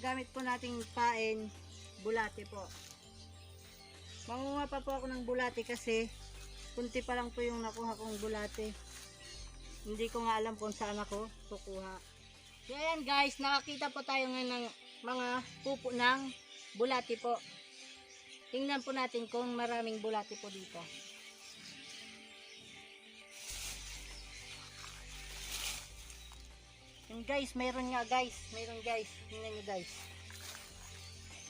Gamit po nating pain, bulate po. Mangunga pa po ako ng bulate kasi kunti pa lang po yung nakuha kong bulate. Hindi ko nga alam kung saan ako kukuha. So ayan guys, nakakita po tayo ngayon ng mga pupo ng bulati po. Tingnan po natin kung maraming bulati po dito. Yung guys, mayroon nga guys. Mayroon guys. Tingnan nyo guys.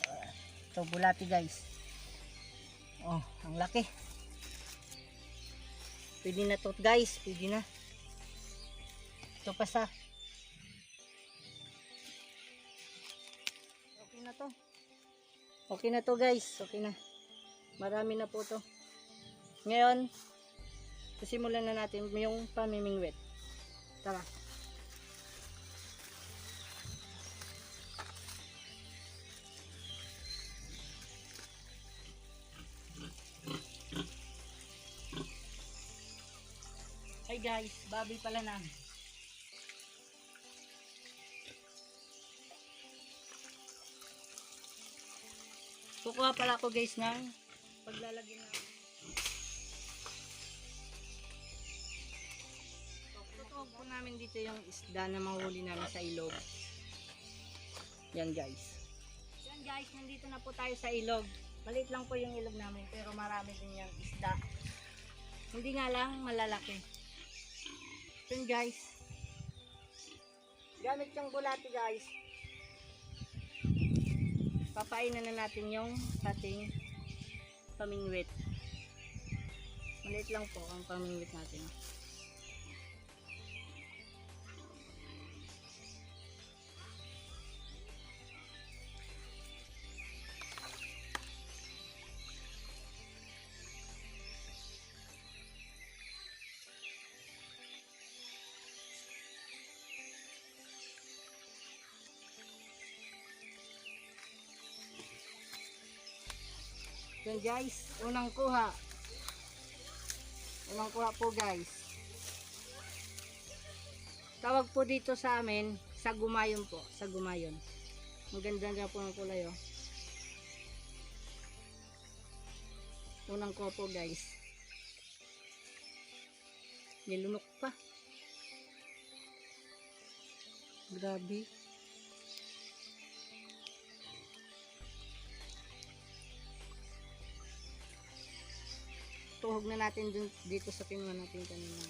Ah, Ito, bulati guys. Oh, ang laki. Pwede na to guys. Pwede na. Ito pa sa. Okay na to. Okay na to guys. Okay na. Marami na po to. Ngayon, simulan na natin yung pamimingwit. Tara. Hi guys, baboy pala na. Kukuha pala ako guys ng paglalagyan na. Tutuwag po namin dito yung isda na mahuli namin sa ilog. Yan guys. Yan guys, nandito na po tayo sa ilog. Maliit lang po yung ilog namin pero marami din yung isda. Hindi nga lang malalaki. Yun guys. Gamit yung bulati guys. Papainan na natin yung ating pamingwit. Maliit lang po ang pamingwit natin. Yan guys, unang kuha. Unang kuha po guys. Tawag po dito sa amin, sa gumayon po, sa gumayon. Maganda nga po ang kulay oh. Unang kuha po guys. Nilunok pa. Grabe. Tuhog na natin dun, dito sa kinuha natin kanina.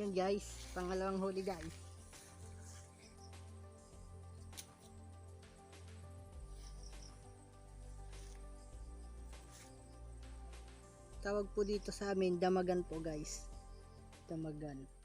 Yun guys, pangalawang huli guys. Tawag po dito sa amin, damagan po guys. Damagan.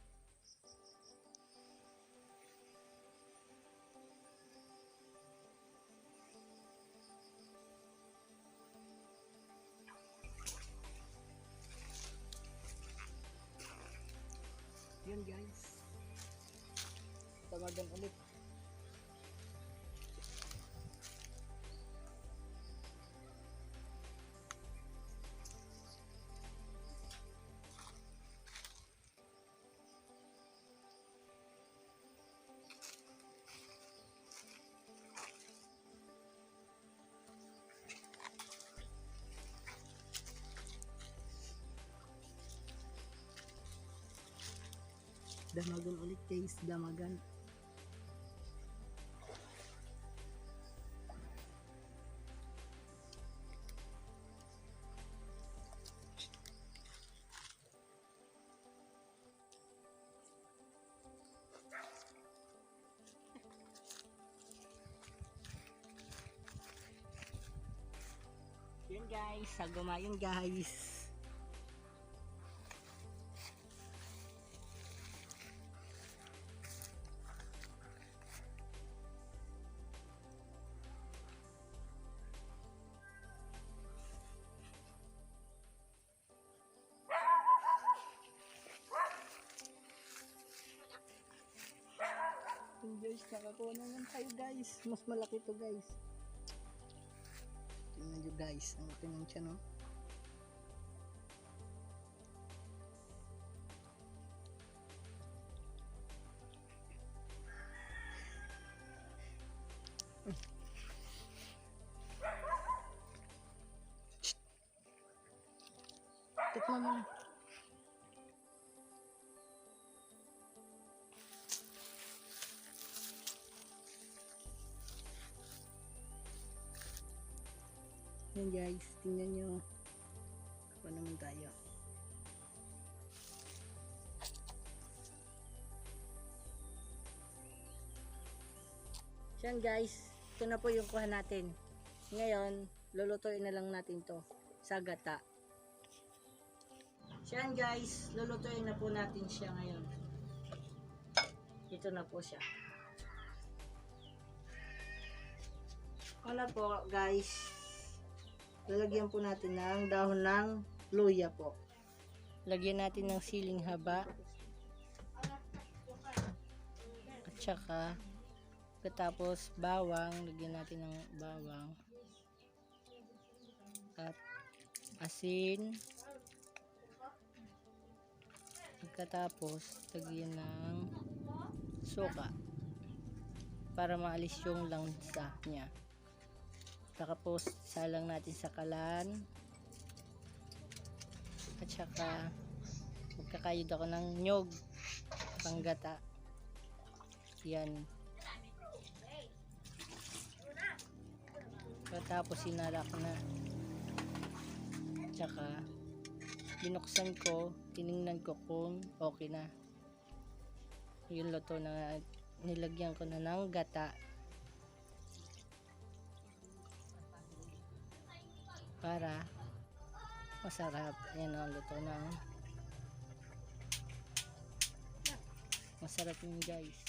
Damagan ulit. Damagan ulit guys, damagan. Guys, saguma yun guys. Guys, nakakuha naman tayo guys. Mas malaki to guys. Tingnan nyo guys, ang laki ng tiyan no. Tikman mo. na. Yan guys, tingnan nyo. Pa naman tayo. Yan guys, ito na po yung kuha natin. Ngayon, lulutuin na lang natin to sa gata. Yan guys, lulutuin na po natin siya ngayon. Ito na po siya. Una po guys, lalagyan po natin ng dahon ng luya po. Lagyan natin ng siling haba. At saka, katapos bawang, lagyan natin ng bawang. At asin. Pagkatapos, lagyan ng suka para maalis yung langsa niya. Tapos, salang natin sa kalan. At saka, magkakayod ako ng nyog. Panggata. Yan. Tapos, sinala ko na. At saka, binuksan ko, tiningnan ko kung okay na. Yung luto na nilagyan ko na ng gata. Para masarap. Ayan ang luto ng masarap yun guys.